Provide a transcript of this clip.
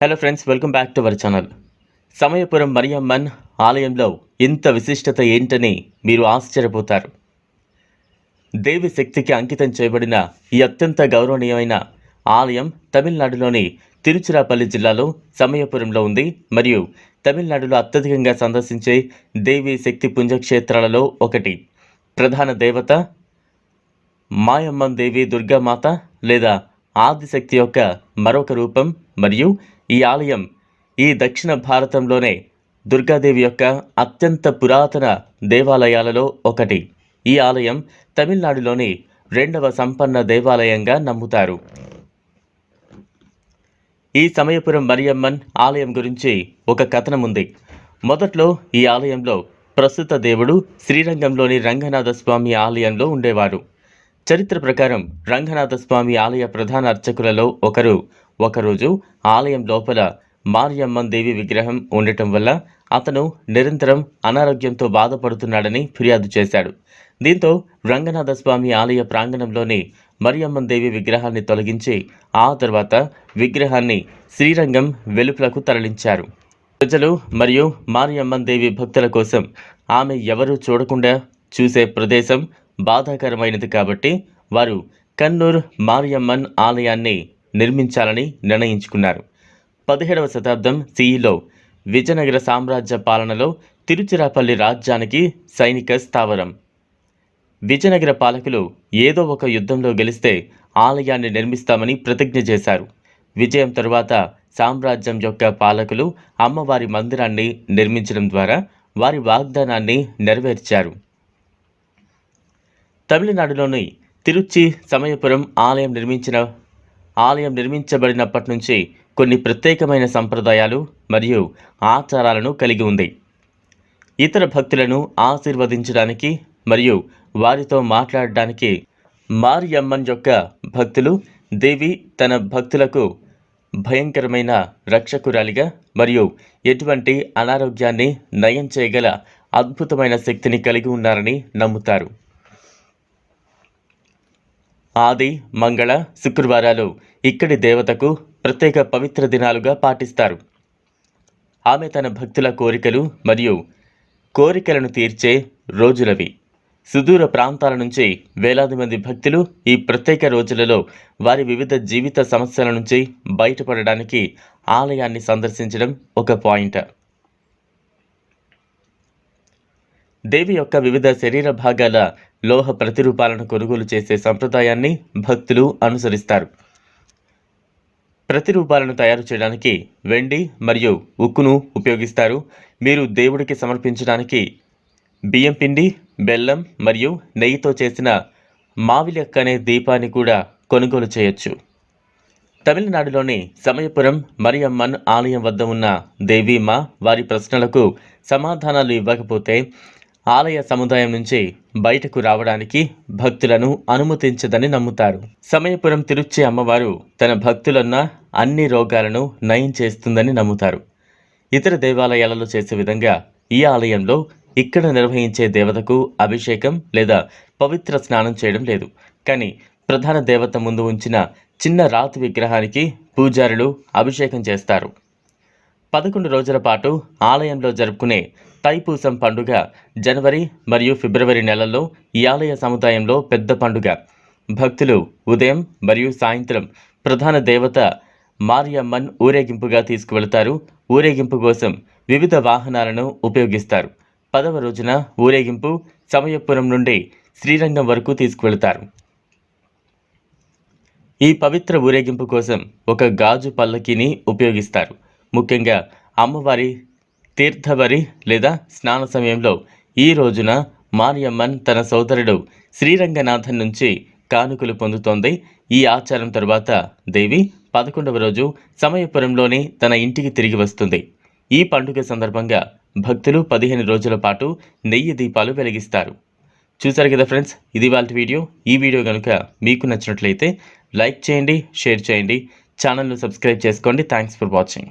Hello friends welcome back to our channel Samayapuram Mariamman ఆలయంలో ఇంత విశిష్టత ఏంటని మీరు ఆశ్చర్యపోతారు. దేవి శక్తికి అంకితం చేయబడిన ఈ అత్యంత గౌరవనీయమైన ఆలయం తమిళనాడులోని తిరుచిరాపల్లి జిల్లాలో సమయపురంలో ఉంది. మరియు తమిళనాడులో అత్యధికంగా సందర్శించే దేవి శక్తి పుంజక్షేత్రాలలో ఒకటి. ప్రధాన దేవత మాయమ్మన్ దేవి దుర్గామాత లేదా ఆదిశక్తి యొక్క మరొక రూపం మరియు ఈ ఆలయం ఈ దక్షిణ భారతంలోనే దుర్గాదేవి యొక్క అత్యంత పురాతన దేవాలయాలలో ఒకటి. ఈ ఆలయం తమిళనాడులోని రెండవ సంపన్న దేవాలయంగా నమ్ముతారు. ఈ సమయపురం మరియమ్మన్ ఆలయం గురించి ఒక కథనం ఉంది మొదట్లో ఈ ఆలయంలో ప్రస్తుత దేవుడు శ్రీరంగంలోని రంగనాథ స్వామి ఆలయంలో ఉండేవారు చరిత్ర ప్రకారం రంగనాథ స్వామి ఆలయ ప్రధాన అర్చకులలో ఒకరు ఒకరోజు ఆలయం లోపల మారియమ్మన్ దేవి విగ్రహం ఉండటం వల్ల అతను నిరంతరం అనారోగ్యంతో బాధపడుతున్నాడని ఫిర్యాదు చేశాడు. దీంతో రంగనాథ స్వామి ఆలయ ప్రాంగణంలోని మరియమ్మన్ దేవి విగ్రహాన్ని తొలగించి ఆ తర్వాత విగ్రహాన్ని శ్రీరంగం వెలుపలకు తరలించారు. ప్రజలు మరియు మారియమ్మన్ దేవి భక్తుల కోసం ఆమె ఎవరూ చూడకుండా చూసే ప్రదేశం బాధాకరమైనది కాబట్టి వారు కన్నూర్ మారియమ్మన్ ఆలయాన్ని నిర్మించాలని నిర్ణయించుకున్నారు. పదిహేడవ శతాబ్దం సిఈలో విజయనగర సామ్రాజ్య పాలనలో తిరుచిరాపల్లి రాజ్యానికి సైనిక స్థావరం. విజయనగర పాలకులు ఏదో ఒక యుద్ధంలో గెలిస్తే ఆలయాన్ని నిర్మిస్తామని ప్రతిజ్ఞ చేశారు. విజయం తరువాత సామ్రాజ్యం యొక్క పాలకులు అమ్మవారి మందిరాన్ని నిర్మించడం ద్వారా వారి వాగ్దానాన్ని నెరవేర్చారు. తమిళనాడులోని తిరుచి సమయపురం ఆలయం నిర్మించిన ఆలయం నిర్మించబడినప్పటి నుంచి కొన్ని ప్రత్యేకమైన సంప్రదాయాలు మరియు ఆచారాలను కలిగి ఉంది. ఇతర భక్తులను ఆశీర్వదించడానికి మరియు వారితో మాట్లాడడానికి మారియమ్మన్ యొక్క భక్తులు దేవి తన భక్తులకు భయంకరమైన రక్షకురాలిగా మరియు ఎటువంటి అనారోగ్యాన్ని నయం చేయగల అద్భుతమైన శక్తిని కలిగి ఉన్నారని నమ్ముతారు. ఆది మంగళ శుక్రవారాలు ఇక్కడి దేవతకు ప్రత్యేక పవిత్ర దినాలుగా పాటిస్తారు. ఆమె తన భక్తుల కోరికలు మరియు కోరికలను తీర్చే రోజులవి. సుదూర ప్రాంతాల నుంచి వేలాది మంది భక్తులు ఈ ప్రత్యేక రోజులలో వారి వివిధ జీవిత సమస్యల నుంచి బయటపడడానికి ఆలయాన్ని సందర్శించడం ఒక పాయింట్. దేవి యొక్క వివిధ శరీర భాగాల లోహ ప్రతిరూపాలను కొనుగోలు చేసే సంప్రదాయాన్ని భక్తులు అనుసరిస్తారు. ప్రతిరూపాలను తయారు చేయడానికి వెండి మరియు ఉక్కును ఉపయోగిస్తారు. మీరు దేవుడికి సమర్పించడానికి బియ్యం పిండి బెల్లం మరియు నెయ్యితో చేసిన మావిలెక్క అనే దీపాన్ని కూడా కొనుగోలు చేయొచ్చు. తమిళనాడులోని సమయపురం మరియమ్మన్ ఆలయం వద్ద ఉన్న దేవీమ వారి ప్రశ్నలకు సమాధానాలు ఇవ్వకపోతే ఆలయ సముదాయం నుంచి బయటకు రావడానికి భక్తులను అనుమతించదని నమ్ముతారు. సమయపురం తిరుచి అమ్మవారు తన భక్తులున్న అన్ని రోగాలను నయం చేస్తుందని నమ్ముతారు. ఇతర దేవాలయాలలో చేసే విధంగా ఈ ఆలయంలో ఇక్కడ నిర్వహించే దేవతకు అభిషేకం లేదా పవిత్ర స్నానం చేయడం లేదు. కానీ ప్రధాన దేవత ముందు ఉంచిన చిన్న రాతి విగ్రహానికి పూజారులు అభిషేకం చేస్తారు. పదకొండు రోజుల పాటు ఆలయంలో జరుపుకునే తైపూసం పండుగ జనవరి మరియు ఫిబ్రవరి నెలల్లో ఈ ఆలయ సముదాయంలో పెద్ద పండుగ. భక్తులు ఉదయం మరియు సాయంత్రం ప్రధాన దేవత మారియమ్మన్ ఊరేగింపుగా తీసుకువెళతారు. ఊరేగింపు కోసం వివిధ వాహనాలను ఉపయోగిస్తారు. పదవ రోజున ఊరేగింపు సమయపురం నుండి శ్రీరంగం వరకు తీసుకువెళతారు. ఈ పవిత్ర ఊరేగింపు కోసం ఒక గాజు పల్లకిని ఉపయోగిస్తారు. ముఖ్యంగా అమ్మవారి తీర్థవరి లేదా స్నాన సమయంలో ఈ రోజున మారియమ్మన్ తన సోదరుడు శ్రీరంగనాథన్ నుంచి కానుకలు పొందుతోంది. ఈ ఆచారం తర్వాత దేవి పదకొండవ రోజు సమయపురంలోని తన ఇంటికి తిరిగి వస్తుంది. ఈ పండుగ సందర్భంగా భక్తులు పదిహేను రోజుల పాటు నెయ్యి దీపాలు వెలిగిస్తారు. చూసారు కదా ఫ్రెండ్స్ ఇది వాళ్ళ వీడియో. ఈ వీడియో కనుక మీకు నచ్చినట్లయితే లైక్ చేయండి షేర్ చేయండి. ఛానల్ను సబ్స్క్రైబ్ చేసుకోండి. Thanks for watching.